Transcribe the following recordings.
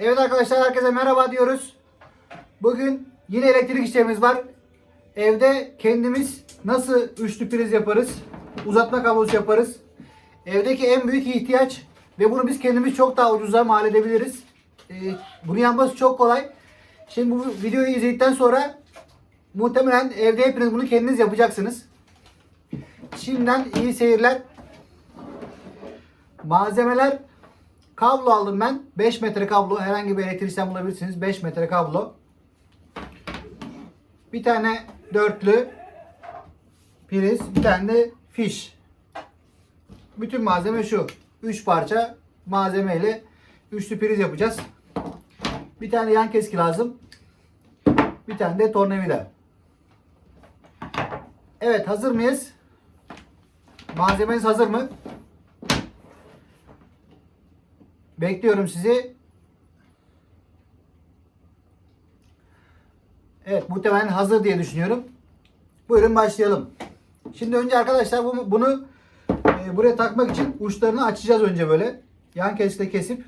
Evet arkadaşlar herkese merhaba diyoruz. Bugün yine elektrik işlemimiz var. Evde kendimiz nasıl üçlü priz yaparız? Uzatma kablosu yaparız. Evdeki en büyük ihtiyaç ve bunu biz kendimiz çok daha ucuza mal edebiliriz. Ee, bunu yapması çok kolay. Şimdi bu videoyu izledikten sonra muhtemelen evde hepiniz bunu kendiniz yapacaksınız. Şimdiden iyi seyirler. Malzemeler kablo aldım ben. 5 metre kablo. Herhangi bir elektrikten bulabilirsiniz. 5 metre kablo. Bir tane dörtlü priz. Bir tane de fiş. Bütün malzeme şu. 3 parça malzemeyle üçlü priz yapacağız. Bir tane yan keski lazım. Bir tane de tornavida. Evet hazır mıyız? Malzemeniz hazır mı? Bekliyorum sizi. Evet muhtemelen hazır diye düşünüyorum. Buyurun başlayalım. Şimdi önce arkadaşlar bu- bunu e, buraya takmak için uçlarını açacağız önce böyle. Yan kesle kesip.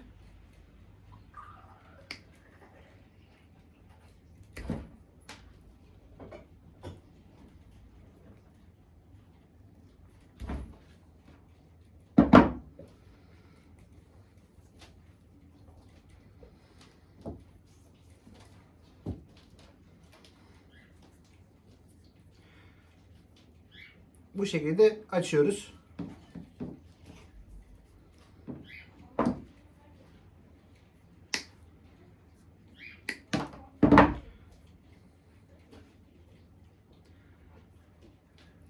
Bu şekilde açıyoruz.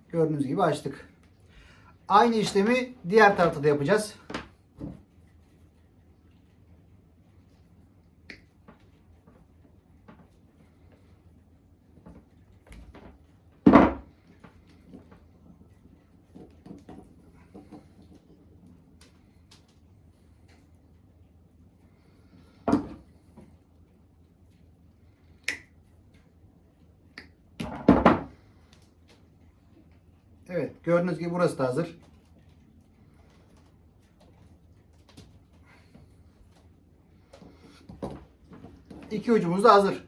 Gördüğünüz gibi açtık. Aynı işlemi diğer tarafta da yapacağız. Evet, gördüğünüz gibi burası da hazır. İki ucumuz da hazır.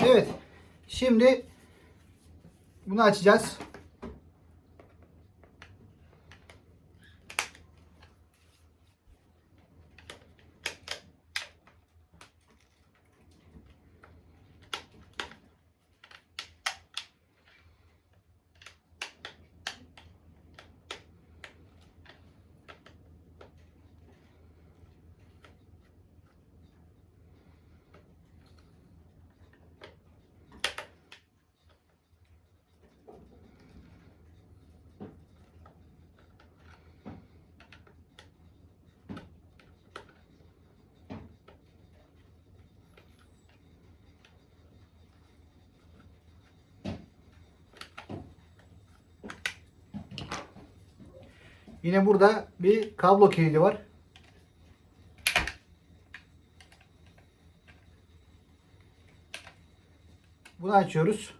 Evet, şimdi bunu açacağız. Yine burada bir kablo kilidi var. Bunu açıyoruz.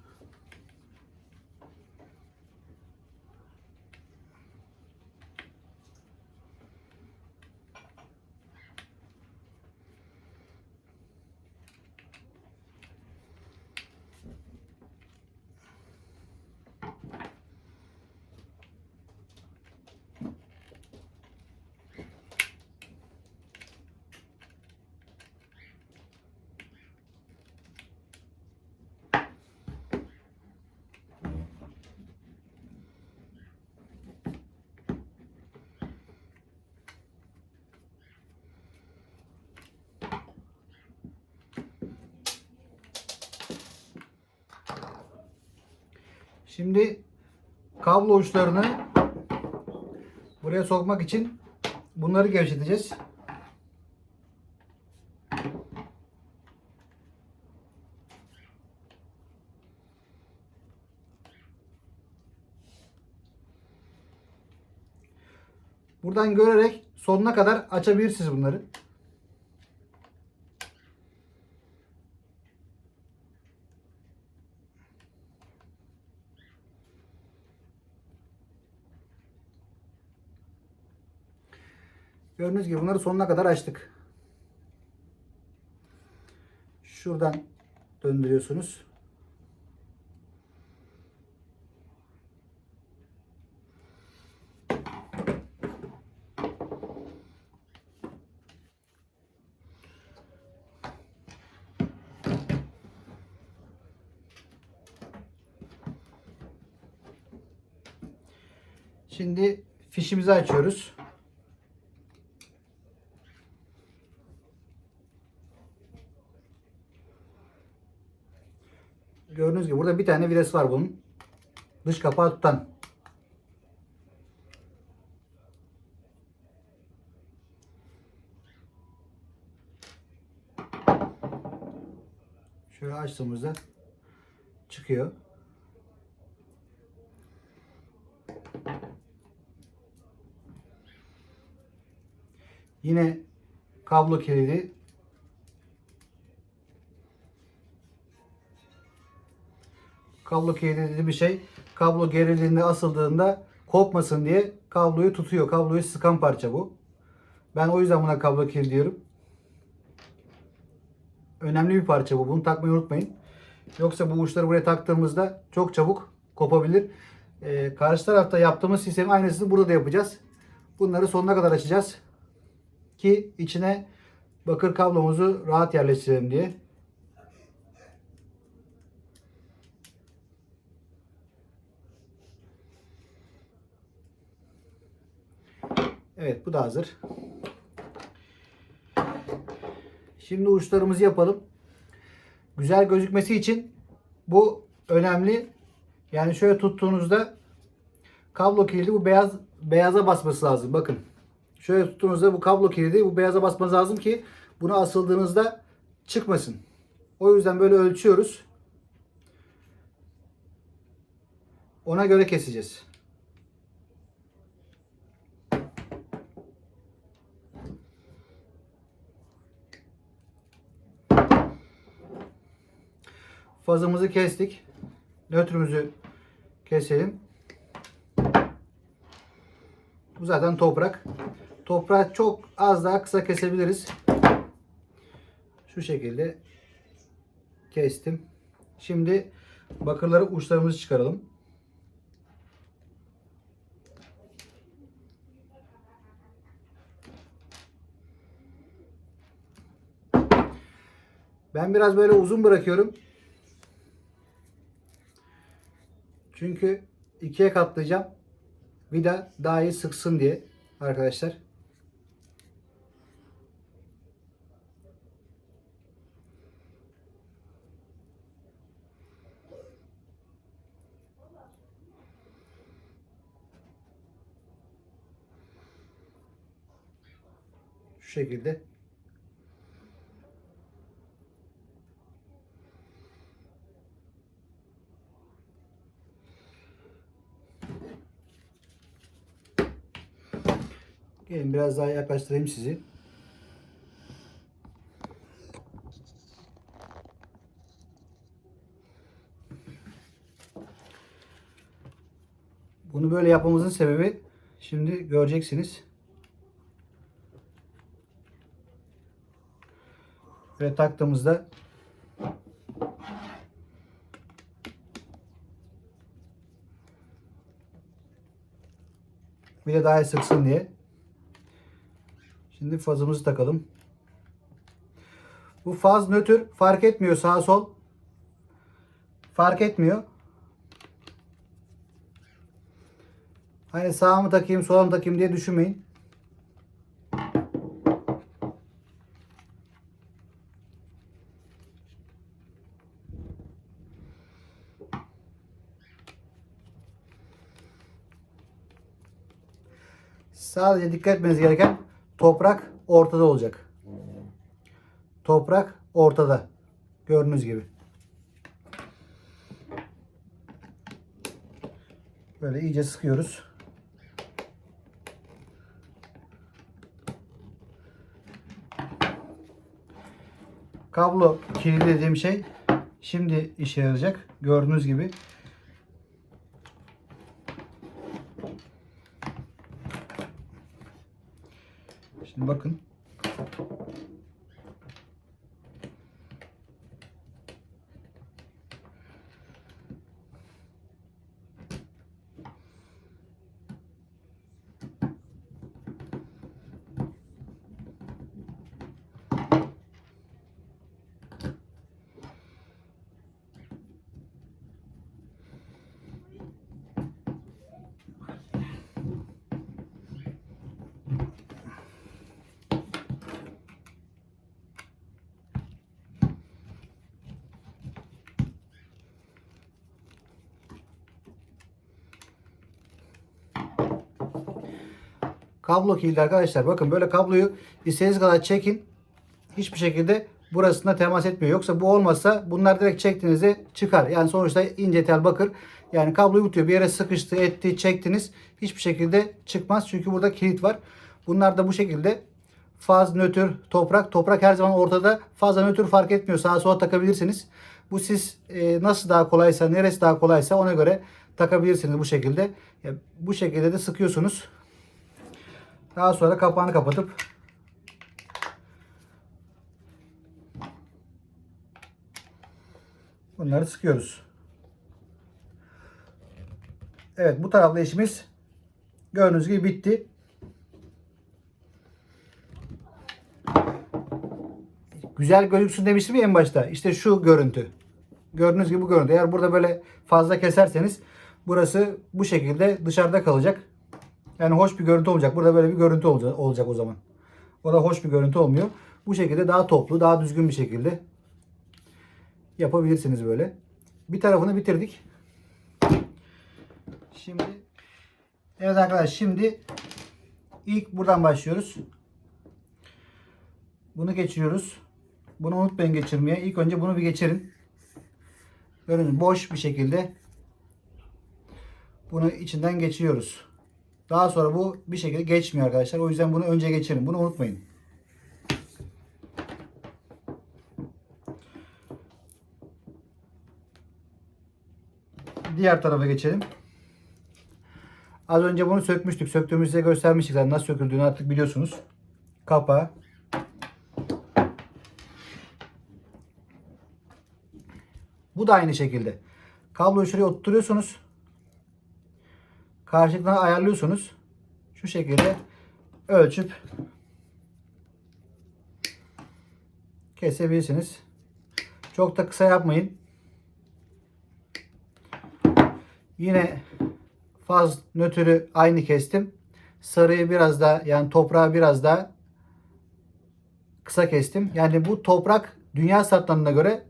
Şimdi kablo uçlarını buraya sokmak için bunları gevşeteceğiz. Buradan görerek sonuna kadar açabilirsiniz bunları. Gördüğünüz gibi bunları sonuna kadar açtık. Şuradan döndürüyorsunuz. Şimdi fişimizi açıyoruz. Gördüğünüz gibi burada bir tane vites var bunun. Dış kapağı tutan. Şöyle açtığımızda çıkıyor. Yine kablo kilidi kablo kilidi bir şey kablo gerildiğinde asıldığında kopmasın diye kabloyu tutuyor. Kabloyu sıkan parça bu. Ben o yüzden buna kablo kilidi diyorum. Önemli bir parça bu. Bunu takmayı unutmayın. Yoksa bu uçları buraya taktığımızda çok çabuk kopabilir. Ee, karşı tarafta yaptığımız sistemin aynısını burada da yapacağız. Bunları sonuna kadar açacağız ki içine bakır kablomuzu rahat yerleştirelim diye. Evet bu da hazır. Şimdi uçlarımızı yapalım. Güzel gözükmesi için bu önemli. Yani şöyle tuttuğunuzda kablo kilidi bu beyaz beyaza basması lazım. Bakın. Şöyle tuttuğunuzda bu kablo kilidi bu beyaza basmanız lazım ki buna asıldığınızda çıkmasın. O yüzden böyle ölçüyoruz. Ona göre keseceğiz. Fazımızı kestik. Nötrümüzü keselim. Bu zaten toprak. Toprağı çok az daha kısa kesebiliriz. Şu şekilde kestim. Şimdi bakırları uçlarımızı çıkaralım. Ben biraz böyle uzun bırakıyorum. Çünkü ikiye katlayacağım. Vida daha iyi sıksın diye arkadaşlar. Şu şekilde. Biraz daha yaklaştırayım sizi. Bunu böyle yapmamızın sebebi şimdi göreceksiniz. Böyle taktığımızda bir de daha sıksın diye. Şimdi fazımızı takalım. Bu faz nötr fark etmiyor sağ sol. Fark etmiyor. Hani sağa mı takayım sola mı takayım diye düşünmeyin. Sadece dikkat etmeniz gereken toprak ortada olacak. Toprak ortada. Gördüğünüz gibi. Böyle iyice sıkıyoruz. Kablo kilidi şey şimdi işe yarayacak. Gördüğünüz gibi. Şimdi bakın. Kablo kilidi arkadaşlar. Bakın böyle kabloyu istediğiniz kadar çekin. Hiçbir şekilde burasına temas etmiyor. Yoksa bu olmazsa bunlar direkt çektiğinizde çıkar. Yani sonuçta ince tel bakır. Yani kabloyu tutuyor. Bir yere sıkıştı, etti, çektiniz. Hiçbir şekilde çıkmaz. Çünkü burada kilit var. Bunlar da bu şekilde faz, nötr, toprak. Toprak her zaman ortada. Fazla nötr fark etmiyor. Sağa sola takabilirsiniz. Bu siz e, nasıl daha kolaysa, neresi daha kolaysa ona göre takabilirsiniz bu şekilde. Ya, bu şekilde de sıkıyorsunuz. Daha sonra kapağını kapatıp bunları sıkıyoruz. Evet bu taraflı işimiz gördüğünüz gibi bitti. Güzel gözüksün demiştim ya en başta. İşte şu görüntü. Gördüğünüz gibi bu görüntü. Eğer burada böyle fazla keserseniz burası bu şekilde dışarıda kalacak. Yani hoş bir görüntü olacak. Burada böyle bir görüntü olacak, olacak o zaman. O da hoş bir görüntü olmuyor. Bu şekilde daha toplu, daha düzgün bir şekilde yapabilirsiniz böyle. Bir tarafını bitirdik. Şimdi Evet arkadaşlar şimdi ilk buradan başlıyoruz. Bunu geçiriyoruz. Bunu unutmayın geçirmeye. İlk önce bunu bir geçirin. Gördüğünüz boş bir şekilde bunu içinden geçiriyoruz. Daha sonra bu bir şekilde geçmiyor arkadaşlar. O yüzden bunu önce geçirin. Bunu unutmayın. Diğer tarafa geçelim. Az önce bunu sökmüştük. Söktüğümüzde göstermiştik. Zaten nasıl söküldüğünü artık biliyorsunuz. Kapağı. Bu da aynı şekilde. Kabloyu şuraya oturtuyorsunuz. Karşılıklarını ayarlıyorsunuz. Şu şekilde ölçüp kesebilirsiniz. Çok da kısa yapmayın. Yine faz nötrü aynı kestim. Sarıyı biraz daha yani toprağı biraz daha kısa kestim. Yani bu toprak dünya startlarına göre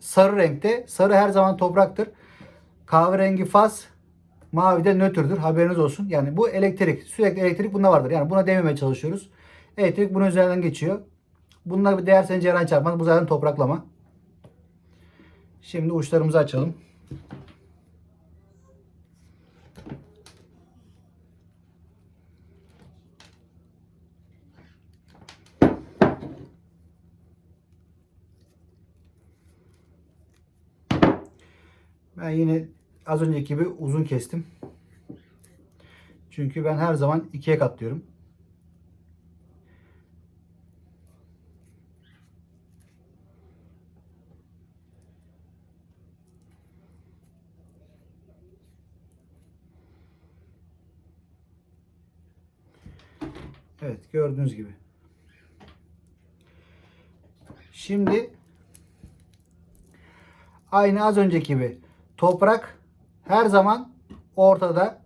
sarı renkte. Sarı her zaman topraktır. Kahverengi faz, mavi de nötrdür. Haberiniz olsun. Yani bu elektrik. Sürekli elektrik bunda vardır. Yani buna dememeye çalışıyoruz. Elektrik bunun üzerinden geçiyor. Bununla bir değer sence yaran çarpmaz. Bu zaten topraklama. Şimdi uçlarımızı açalım. Ben yine az önceki gibi uzun kestim. Çünkü ben her zaman ikiye katlıyorum. Evet gördüğünüz gibi. Şimdi aynı az önceki gibi toprak her zaman ortada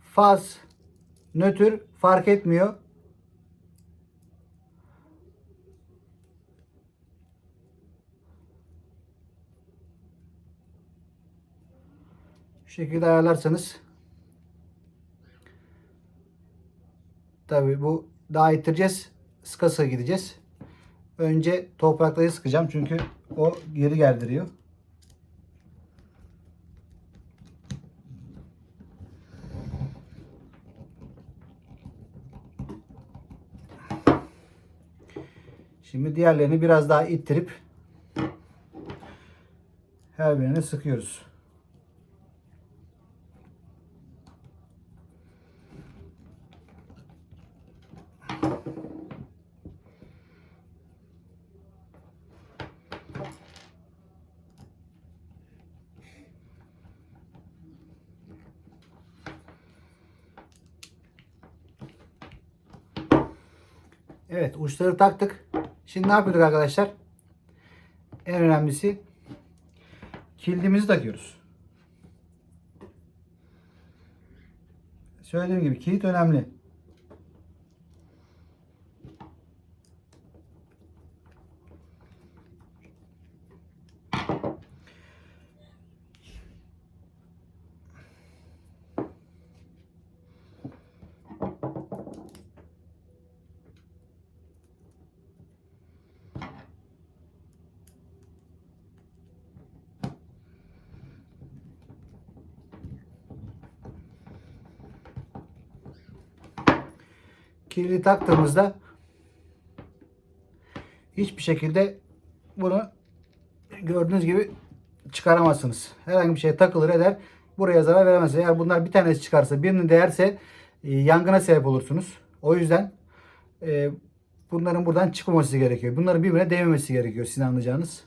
faz nötr fark etmiyor. Şu şekilde ayarlarsanız tabi bu daha ittireceğiz. Sıka sıka gideceğiz. Önce toprakları sıkacağım çünkü o geri geldiriyor. Şimdi diğerlerini biraz daha ittirip her birine sıkıyoruz. Evet uçları taktık. Şimdi ne yapıyorduk arkadaşlar? En önemlisi kilidimizi takıyoruz. Söylediğim gibi kilit önemli. Kilidi taktığımızda hiçbir şekilde bunu gördüğünüz gibi çıkaramazsınız. Herhangi bir şey takılır eder. Buraya zarar veremez. Eğer bunlar bir tanesi çıkarsa birini değerse e, yangına sebep olursunuz. O yüzden e, bunların buradan çıkmaması gerekiyor. Bunların birbirine değmemesi gerekiyor sizin anlayacağınız.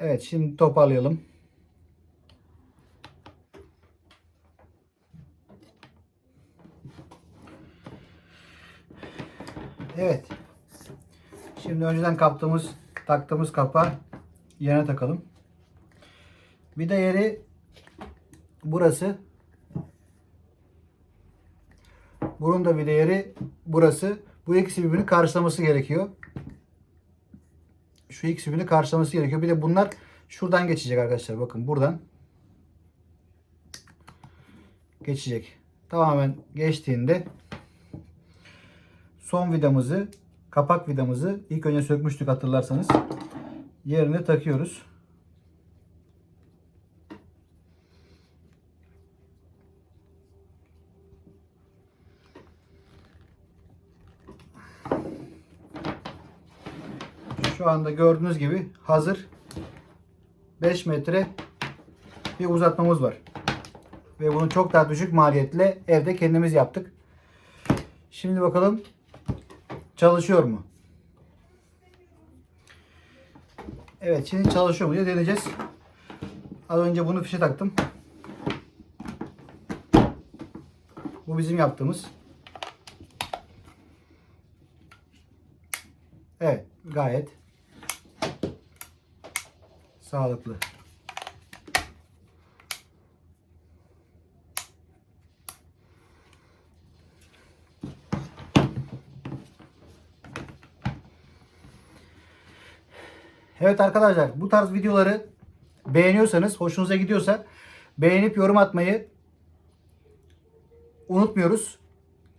Evet şimdi toparlayalım. Evet. Şimdi önceden kaptığımız, taktığımız kapağı yerine takalım. Vida yeri burası. Bunun da vida yeri burası. Bu ikisi birbirini karşılaması gerekiyor. Şu ikisi birbirini karşılaması gerekiyor. Bir de bunlar şuradan geçecek arkadaşlar. Bakın buradan geçecek. Tamamen geçtiğinde son vidamızı, kapak vidamızı ilk önce sökmüştük hatırlarsanız. Yerine takıyoruz. Şu anda gördüğünüz gibi hazır 5 metre bir uzatmamız var. Ve bunu çok daha düşük maliyetle evde kendimiz yaptık. Şimdi bakalım çalışıyor mu? Evet şimdi çalışıyor mu diye deneyeceğiz. Az önce bunu fişe taktım. Bu bizim yaptığımız. Evet gayet sağlıklı. Evet arkadaşlar bu tarz videoları beğeniyorsanız, hoşunuza gidiyorsa beğenip yorum atmayı unutmuyoruz.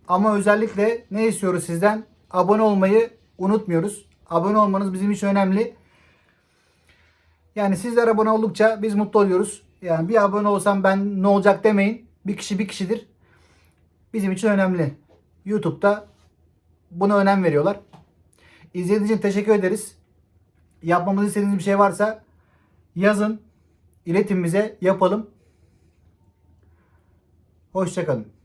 Ama özellikle ne istiyoruz sizden? Abone olmayı unutmuyoruz. Abone olmanız bizim için önemli. Yani sizler abone oldukça biz mutlu oluyoruz. Yani bir abone olsam ben ne olacak demeyin. Bir kişi bir kişidir. Bizim için önemli. YouTube'da buna önem veriyorlar. İzlediğiniz için teşekkür ederiz. Yapmamızı istediğiniz bir şey varsa yazın. İletin bize yapalım. Hoşçakalın.